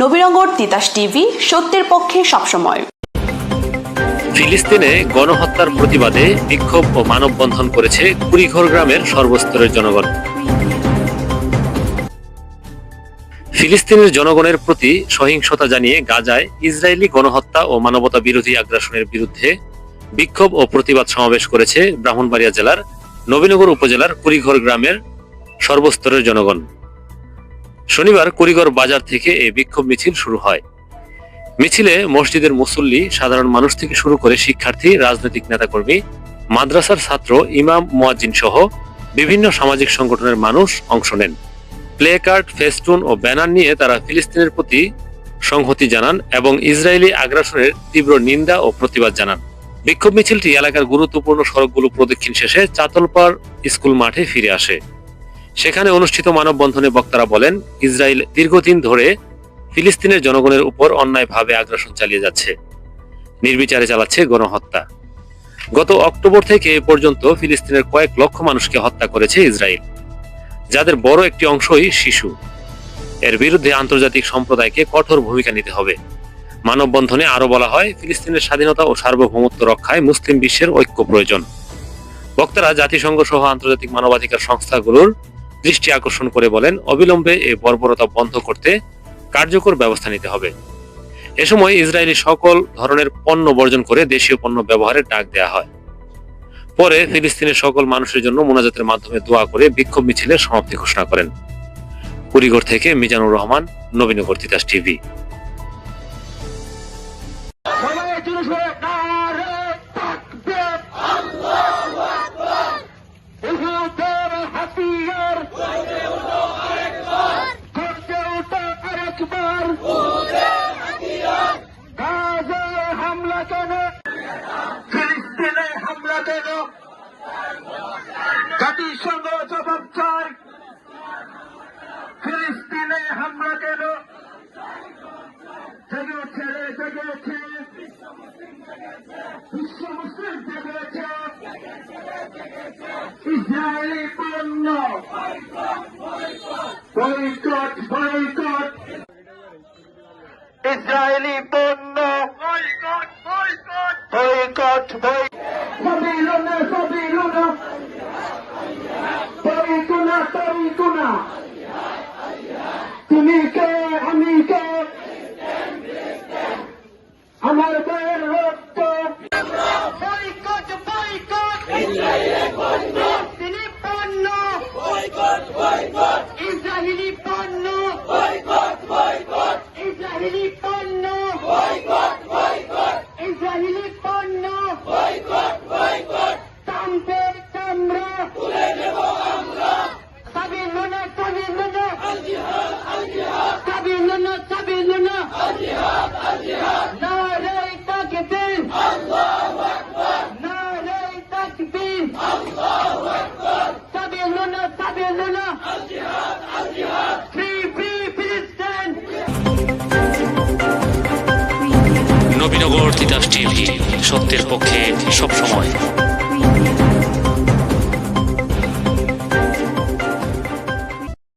Nabinagar Titas TV, সত্যের পক্ষে সবসময়। ফিলিস্তিনে গণহত্যার প্রতিবাদে বিক্ষোভ ও মানববন্ধন করেছে কুড়িঘর গ্রামের সর্বস্তরের জনগণ। ফিলিস্তিনের জনগণের প্রতি সহিংসতা জানিয়ে গাজায় ইসরায়েলি গণহত্যা ও মানবতা বিরোধী আগ্রাসনের বিরুদ্ধে বিক্ষোভ ও প্রতিবাদ সমাবেশ করেছে ব্রাহ্মণবাড়িয়া জেলার নবীনগর উপজেলার কুড়িঘর গ্রামের সর্বস্তরের জনগণ। শনিবার কুড়িঘর বাজার থেকে এই বিক্ষোভ মিছিল শুরু হয়। মিছিলে মসজিদের মুসল্লি, সাধারণ মানুষ থেকে শুরু করে শিক্ষার্থী, রাজনৈতিক নেতাকর্মী, মাদ্রাসার ছাত্র, ইমাম, মুয়াজ্জিন সহ বিভিন্ন সামাজিক সংগঠনের মানুষ অংশ নেন। প্লে কার্ড, ফেস্টুন ও ব্যানার নিয়ে তারা ফিলিস্তিনের প্রতি সংহতি জানান এবং ইসরায়েলি আগ্রাসনের তীব্র নিন্দা ও প্রতিবাদ জানান। বিক্ষোভ মিছিলটি এলাকার গুরুত্বপূর্ণ সড়কগুলো প্রদক্ষিণ শেষে চাতলপাড় স্কুল মাঠে ফিরে আসে। সেখানে অনুষ্ঠিত মানববন্ধনে বক্তারা বলেন, ইসরায়েল দীর্ঘদিন ধরে ফিলিস্তিনের জনগণের উপর অন্যায়ভাবে আগ্রাসন চালিয়ে যাচ্ছে। নির্বিচারে চালাচ্ছে গণহত্যা। গত অক্টোবর থেকে এ পর্যন্ত ফিলিস্তিনের কয়েক লক্ষ মানুষকে হত্যা করেছে ইসরায়েল, যাদের বড় একটি অংশই শিশু। এর বিরুদ্ধে আন্তর্জাতিক সম্প্রদায়কে কঠোর ভূমিকা নিতে হবে। মানববন্ধনে আরও বলা হয়, ফিলিস্তিনের স্বাধীনতা ও সার্বভৌমত্ব রক্ষায় মুসলিম বিশ্বের ঐক্য প্রয়োজন। বক্তারা জাতিসংঘ সহ আন্তর্জাতিক মানবাধিকার সংস্থাগুলোর দৃষ্টি আকর্ষণ করে বলেন, অবিলম্বে এই বর্বরতা বন্ধ করতে কার্যকর ব্যবস্থা নিতে হবে। এ সময় ইসরায়েলি সকল ধরনের পণ্য বর্জন করে দেশীয় পণ্য ব্যবহারের ডাক দেয়া হয়। পরে ফিলিস্তিনের সকল মানুষের জন্য মোনাজাতের মাধ্যমে দোয়া করে বিক্ষোভ মিছিলের সমাপ্তি ঘোষণা করেন। কুড়িগড় থেকে মিজানুর রহমান, নবীনগর তিতাস টিভি। বিশ্ব মুসলিম জেগে উঠছে ইসরায়েলি পণ্য। বৈকট বৈকট ইসরায়েলি পণ্য বয়কট বয়কট বয়কট তিনি পণ্য ইসরায়েলি পণ্য ইসরায়েলি পণ্য ইসরায়েলি পণ্য তামদের চামড়া সাবিলুনা সাবিলুনা সাবিলুনা সাবিলুনা নবীনগর তিতাস টিভি সত্যের পক্ষে সবসময়।